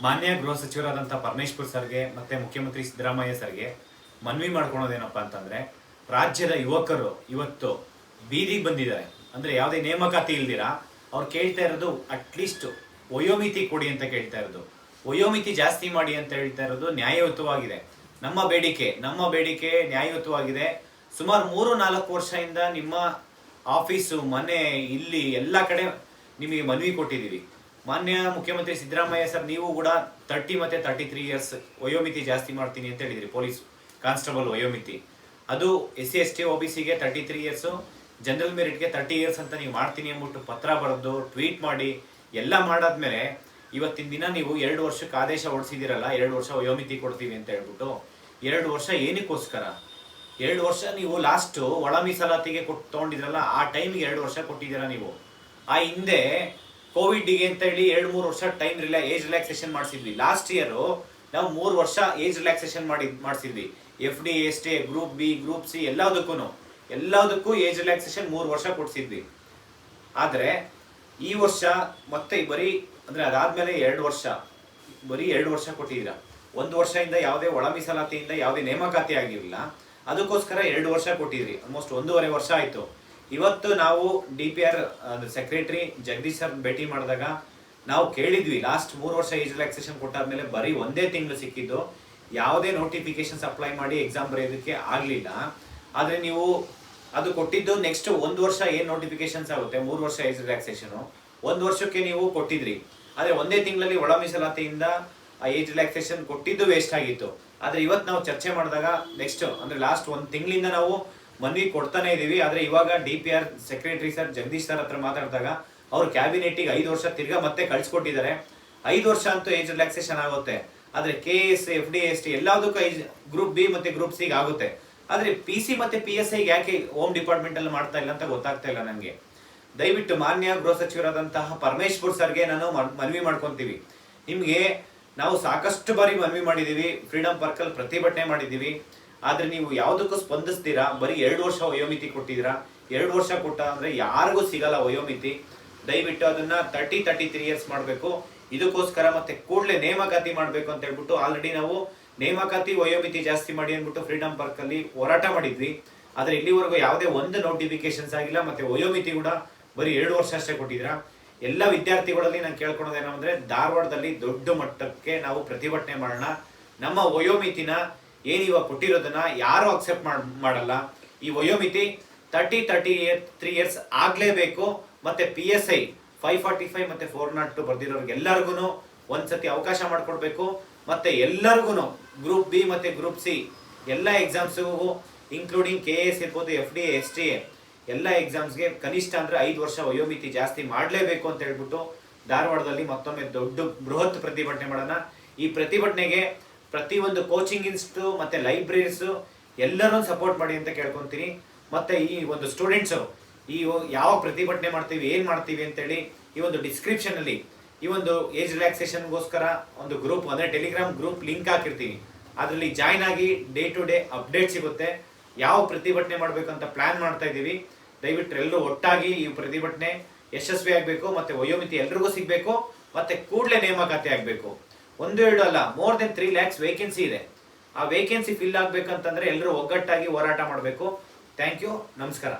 ಮಾನ್ಯ ಗೃಹ ಸಚಿವರಾದಂಥ ಪರಮೇಶ್ವರ್ ಸರ್ಗೆ ಮತ್ತೆ ಮುಖ್ಯಮಂತ್ರಿ ಸಿದ್ದರಾಮಯ್ಯ ಸರ್ಗೆ ಮನವಿ ಮಾಡ್ಕೊಳೋದೇನಪ್ಪ ಅಂತಂದ್ರೆ, ರಾಜ್ಯದ ಯುವಕರು ಇವತ್ತು ಬೀದಿಗೆ ಬಂದಿದ್ದಾರೆ. ಅಂದ್ರೆ ಯಾವುದೇ ನೇಮಕಾತಿ ಇಲ್ದಿರಾ, ಅವ್ರು ಕೇಳ್ತಾ ಇರೋದು ಅಟ್ಲೀಸ್ಟ್ ವಯೋಮಿತಿ ಕೊಡಿ ಅಂತ ಕೇಳ್ತಾ ಇರೋದು. ವಯೋಮಿತಿ ಜಾಸ್ತಿ ಮಾಡಿ ಅಂತ ಹೇಳ್ತಾ ಇರೋದು ನ್ಯಾಯಯುತವಾಗಿದೆ. ನಮ್ಮ ಬೇಡಿಕೆ ನಮ್ಮ ಬೇಡಿಕೆ ನ್ಯಾಯಯುತವಾಗಿದೆ. ಸುಮಾರು ಮೂರು ನಾಲ್ಕು ವರ್ಷದಿಂದ ನಿಮ್ಮ ಆಫೀಸು, ಮನೆ, ಇಲ್ಲಿ ಎಲ್ಲ ಕಡೆ ನಿಮಗೆ ಮನವಿ ಕೊಟ್ಟಿದ್ದೀವಿ. ಮಾನ್ಯ ಮುಖ್ಯಮಂತ್ರಿ ಸಿದ್ದರಾಮಯ್ಯ ಸರ್, ನೀವು ಕೂಡ ತರ್ಟಿ ಮತ್ತೆ ತರ್ಟಿ ತ್ರೀ ಇಯರ್ಸ್ ವಯೋಮಿತಿ ಜಾಸ್ತಿ ಮಾಡ್ತೀನಿ ಅಂತ ಹೇಳಿದ್ರಿ, ಪೊಲೀಸ್, ಕಾನ್ಸ್ಟೇಬಲ್ ವಯೋಮಿತಿ. ಅದು S C, S T O B ಸಿಗೆ ತರ್ಟಿ ತ್ರೀ ಇಯರ್ಸು ಜನರಲ್ ಮೆರಿಟ್ಗೆ ತರ್ಟಿ ಇಯರ್ಸ್ ಅಂತ ನೀವು ಮಾಡ್ತೀನಿ ಅಂದ್ಬಿಟ್ಟು ಪತ್ರ ಬರೆದು ಟ್ವೀಟ್ ಮಾಡಿ, ಎಲ್ಲ ಮಾಡಾದ್ಮೇಲೆ ಇವತ್ತಿನ ದಿನ ನೀವು ಎರಡು ವರ್ಷಕ್ಕೆ ಆದೇಶ ಹೊಡಿಸಿದಿರಲ್ಲ ಎರಡು ವರ್ಷ ವಯೋಮಿತಿ ಕೊಡ್ತೀವಿ ಅಂತ ಹೇಳ್ಬಿಟ್ಟು, ಎರಡು ವರ್ಷ ಏನಕ್ಕೋಸ್ಕರ? ಎರಡು ವರ್ಷ ನೀವು ಲಾಸ್ಟು ಒಳ ಮೀಸಲಾತಿಗೆ ಕೊಟ್ಟು ತೊಗೊಂಡಿದ್ರಲ್ಲ, ಆ ಟೈಮಿಗೆ ಎರಡು ವರ್ಷ ಕೊಟ್ಟಿದ್ದೀರಾ ನೀವು? ಆ ಹಿಂದೆ ಕೋವಿಡ್ಗೆ ಅಂತ ಹೇಳಿ ಎರಡು ಮೂರು ವರ್ಷ ಟೈಮ್ ರಿಲಾ ಏಜ್ ರಿಲ್ಯಾಕ್ಸೇಷನ್ ಮಾಡಿಸಿದ್ವಿ. ಲಾಸ್ಟ್ ಇಯರ್ ನಾವು ಮೂರು ವರ್ಷ ಏಜ್ ರಿಲ್ಯಾಕ್ಸೇಷನ್ ಮಾಡಿ ಮಾಡಿಸಿದ್ವಿ. F D S T group B group C ಎಲ್ಲದಕ್ಕೂ ಎಲ್ಲದಕ್ಕೂ ಏಜ್ ರಿಲ್ಯಾಕ್ಸೇಷನ್ ಮೂರು ವರ್ಷ ಕೊಡಿಸಿದ್ವಿ. ಆದರೆ ಈ ವರ್ಷ ಮತ್ತೆ ಬರೀ, ಅಂದ್ರೆ ಅದಾದ್ಮೇಲೆ ಎರಡು ವರ್ಷ, ಬರೀ ಎರಡು ವರ್ಷ ಕೊಟ್ಟಿದ್ದೀರ. ಒಂದು ವರ್ಷದಿಂದ ಯಾವುದೇ ಒಳ ಮೀಸಲಾತಿಯಿಂದ ಯಾವುದೇ ನೇಮಕಾತಿ ಆಗಿರಲಿಲ್ಲ. ಅದಕ್ಕೋಸ್ಕರ ಎರಡು ವರ್ಷ ಕೊಟ್ಟಿದ್ರಿ. ಆಲ್ಮೋಸ್ಟ್ ಒಂದೂವರೆ ವರ್ಷ ಆಯ್ತು. ಇವತ್ತು ನಾವು D P R secretary Jagadish sir ಭೇಟಿ ಮಾಡಿದಾಗ ನಾವು ಕೇಳಿದ್ವಿ. ಲಾಸ್ಟ್ ಮೂರು ವರ್ಷ ಏಜ್ ರಿಲ್ಯಾಕ್ಸೇಷನ್ ಕೊಟ್ಟಾದ್ಮೇಲೆ ಬರೀ ಒಂದೇ ತಿಂಗಳು ಸಿಕ್ಕಿದ್ದು. ಯಾವುದೇ ನೋಟಿಫಿಕೇಶನ್ಸ್ ಅಪ್ಲೈ ಮಾಡಿ ಎಕ್ಸಾಮ್ ಬರೆಯೋದಕ್ಕೆ ಆಗಲಿಲ್ಲ. ಆದರೆ ನೀವು ಅದು ಕೊಟ್ಟಿದ್ದು ನೆಕ್ಸ್ಟ್ ಒಂದು ವರ್ಷ ಏನು ನೋಟಿಫಿಕೇಶನ್ಸ್ ಆಗುತ್ತೆ? ಮೂರು ವರ್ಷ ಏಜ್ ರಿಲ್ಯಾಕ್ಸೇಷನು. ಒಂದು ವರ್ಷಕ್ಕೆ ನೀವು ಕೊಟ್ಟಿದ್ರಿ. ಆದರೆ ಒಂದೇ ತಿಂಗಳಲ್ಲಿ ಒಳ ಮೀಸಲಾತಿಯಿಂದ ಆ ಏಜ್ ರಿಲ್ಯಾಕ್ಸೇಷನ್ ಕೊಟ್ಟಿದ್ದು ವೇಸ್ಟ್ ಆಗಿತ್ತು. ಆದರೆ ಇವತ್ತು ನಾವು ಚರ್ಚೆ ಮಾಡಿದಾಗ ನೆಕ್ಸ್ಟ್, ಅಂದರೆ ಲಾಸ್ಟ್ ಒಂದು ತಿಂಗಳಿಂದ ನಾವು ಮನವಿ ಕೊಡ್ತಾನೆ ಇದೀವಿ. ಆದರೆ ಇವಾಗ D P R secretary sir Jagadish sir ಹತ್ರ ಮಾತಾಡಿದಾಗ ಅವ್ರು ಕ್ಯಾಬಿನೆಟಿಗೆ ಐದು ವರ್ಷ ತಿರ್ಗಾ ಮತ್ತೆ ಕಳ್ಸಿಕೊಟ್ಟಿದ್ದಾರೆ. ಐದು ವರ್ಷ ಅಂತೂ ಏಜ್ ರಿಲ್ಯಾಕ್ಸೇಷನ್ ಆಗುತ್ತೆ. ಆದರೆ K S F D S T ಎಲ್ಲದಕ್ಕೂ ಐ ಗ್ರೂಪ್ ಬಿ ಮತ್ತೆ ಗ್ರೂಪ್ ಸಿಗೆ ಆಗುತ್ತೆ. ಆದರೆ ಪಿ ಸಿ ಮತ್ತೆ ಪಿ ಎಸ್ ಐಗೆ ಯಾಕೆ ಹೋಮ್ ಡಿಪಾರ್ಟ್ಮೆಂಟ್ ಅಲ್ಲಿ ಮಾಡ್ತಾ ಇಲ್ಲ ಅಂತ ಗೊತ್ತಾಗ್ತಾ ಇಲ್ಲ ನನಗೆ. ದಯವಿಟ್ಟು ಮಾನ್ಯ ಗೃಹ ಸಚಿವರಾದಂತಹ ಪರಮೇಶ್ವರ್ ಸರ್ಗೆ ನಾನು ಮನವಿ ಮಾಡ್ಕೊತೀವಿ. ನಿಮಗೆ ನಾವು ಸಾಕಷ್ಟು ಬಾರಿ ಮನವಿ ಮಾಡಿದ್ದೀವಿ ಫ್ರೀಡಮ್ ಪಾರ್ಕಲ್ಲಿ ಪ್ರತಿಭಟನೆ ಮಾಡಿದ್ದೀವಿ ಆದ್ರೆ ನೀವು ಯಾವುದಕ್ಕೂ ಸ್ಪಂದಿಸ್ತೀರಾ? ಬರೀ ಎರಡು ವರ್ಷ ವಯೋಮಿತಿ ಕೊಟ್ಟಿದ್ದೀರಾ? ಎರಡು ವರ್ಷ ಕೊಟ್ಟ ಅಂದ್ರೆ ಯಾರಿಗೂ ಸಿಗಲ್ಲ ವಯೋಮಿತಿ. ದಯವಿಟ್ಟು ಅದನ್ನ ತರ್ಟಿ ತರ್ಟಿ ತ್ರೀ ಇಯರ್ಸ್ ಮಾಡಬೇಕು. ಇದಕ್ಕೋಸ್ಕರ ಮತ್ತೆ ಕೂಡಲೇ ನೇಮಕಾತಿ ಮಾಡಬೇಕು ಅಂತ ಹೇಳ್ಬಿಟ್ಟು ಆಲ್ರೆಡಿ ನಾವು ನೇಮಕಾತಿ, ವಯೋಮಿತಿ ಜಾಸ್ತಿ ಮಾಡಿ ಅಂದ್ಬಿಟ್ಟು ಫ್ರೀಡಮ್ ಪಾರ್ಕ್ ಅಲ್ಲಿ ಹೋರಾಟ ಮಾಡಿದ್ವಿ. ಆದ್ರೆ ಇಲ್ಲಿವರೆಗೂ ಯಾವುದೇ ಒಂದು ನೋಟಿಫಿಕೇಶನ್ಸ್ ಆಗಿಲ್ಲ. ಮತ್ತೆ ವಯೋಮಿತಿ ಕೂಡ ಬರೀ ಎರಡು ವರ್ಷ ಅಷ್ಟೇ ಕೊಟ್ಟಿದ್ದೀರಾ? ಎಲ್ಲ ವಿದ್ಯಾರ್ಥಿಗಳಲ್ಲಿ ನಾನು ಕೇಳ್ಕೊಳೋದೇನು ಏನಂದ್ರೆ ಧಾರವಾಡದಲ್ಲಿ ದೊಡ್ಡ ಮಟ್ಟಕ್ಕೆ ನಾವು ಪ್ರತಿಭಟನೆ ಮಾಡೋಣ. ನಮ್ಮ ವಯೋಮಿತಿನ ಏನ್ ಕೊಟ್ಟಿರೋದನ್ನ ಯಾರು ಅಕ್ಸೆಪ್ಟ್ ಮಾಡಲ್ಲ? ಈ ವಯೋಮಿತಿ ತರ್ಟಿ ತರ್ಟಿ ತ್ರೀ ಇಯರ್ಸ್ ಆಗ್ಲೇಬೇಕು, ಮತ್ತೆ P S I five forty five ಮತ್ತೆ ಫೋರ್ ನಾಟ್ ಟು ಬರ್ದಿರೋರ್ಗೆ ಎಲ್ಲರಿಗೂ ಒಂದ್ಸತಿ ಅವಕಾಶ ಮಾಡಿಕೊಡ್ಬೇಕು, ಮತ್ತೆ ಎಲ್ಲರಿಗೂ ಗ್ರೂಪ್ ಬಿ ಮತ್ತೆ ಗ್ರೂಪ್ ಸಿ ಎಲ್ಲ ಎಕ್ಸಾಮ್ಸ್ಗೂ ಇನ್ಕ್ಲೂಡಿಂಗ್ ಕೆ ಎಸ್ ಇರ್ಬೋದು ಎಫ್ ಡಿ ಎಸ್ ಟಿ ಎಲ್ಲ ಎಕ್ಸಾಮ್ಸ್ಗೆ ಕನಿಷ್ಠ ಅಂದ್ರೆ ಐದು ವರ್ಷ ವಯೋಮಿತಿ ಜಾಸ್ತಿ ಮಾಡಲೇಬೇಕು ಅಂತ ಹೇಳ್ಬಿಟ್ಟು ಧಾರವಾಡದಲ್ಲಿ ಮತ್ತೊಮ್ಮೆ ದೊಡ್ಡ ಬೃಹತ್ ಪ್ರತಿಭಟನೆ ಮಾಡೋಣ. ಈ ಪ್ರತಿಭಟನೆಗೆ ಪ್ರತಿಯೊಂದು ಕೋಚಿಂಗ್ ಇನ್ಸ್ಟು ಮತ್ತೆ ಲೈಬ್ರರೀಸ್ ಎಲ್ಲರೂ ಸಪೋರ್ಟ್ ಮಾಡಿ ಅಂತ ಕೇಳ್ಕೊತೀನಿ. ಮತ್ತೆ ಈ ಒಂದು ಸ್ಟೂಡೆಂಟ್ಸ್ ಈ ಯಾವ ಪ್ರತಿಭಟನೆ ಮಾಡ್ತೀವಿ, ಏನು ಮಾಡ್ತೀವಿ ಅಂತೇಳಿ ಈ ಒಂದು ಡಿಸ್ಕ್ರಿಪ್ಷನ್ ಅಲ್ಲಿ ಈ ಒಂದು ಏಜ್ ರಿಲ್ಯಾಕ್ಸೇಷನ್ಗೋಸ್ಕರ ಒಂದು ಗ್ರೂಪ್ ಅಂದ್ರೆ ಟೆಲಿಗ್ರಾಮ್ ಗ್ರೂಪ್ ಲಿಂಕ್ ಹಾಕಿರ್ತೀನಿ. ಅದರಲ್ಲಿ ಜಾಯ್ನ್ ಆಗಿ ಡೇ ಟು ಡೇ ಅಪ್ಡೇಟ್ ಸಿಗುತ್ತೆ. ಯಾವ ಪ್ರತಿಭಟನೆ ಮಾಡಬೇಕಂತ ಪ್ಲಾನ್ ಮಾಡ್ತಾ ಇದ್ದೀವಿ. ದಯವಿಟ್ಟು ಎಲ್ಲರೂ ಒಟ್ಟಾಗಿ ಈ ಪ್ರತಿಭಟನೆ ಯಶಸ್ವಿ ಆಗಬೇಕು ಮತ್ತೆ ವಯೋಮಿತಿ ಎಲ್ರಿಗೂ ಸಿಗಬೇಕು, ಮತ್ತೆ ಕೂಡಲೇ ನೇಮಕಾತಿ ಆಗಬೇಕು. ಒಂದು, ಎರಡು ಅಲ್ಲ more than three lakhs vacancy ಇದೆ. ಆ ವೇಕೆನ್ಸಿ ಫಿಲ್ ಆಗಬೇಕಂತಂದ್ರೆ ಎಲ್ಲರೂ ಒಗ್ಗಟ್ಟಾಗಿ ಹೋರಾಟ ಮಾಡಬೇಕು. ಥ್ಯಾಂಕ್ ಯು ನಮಸ್ಕಾರ.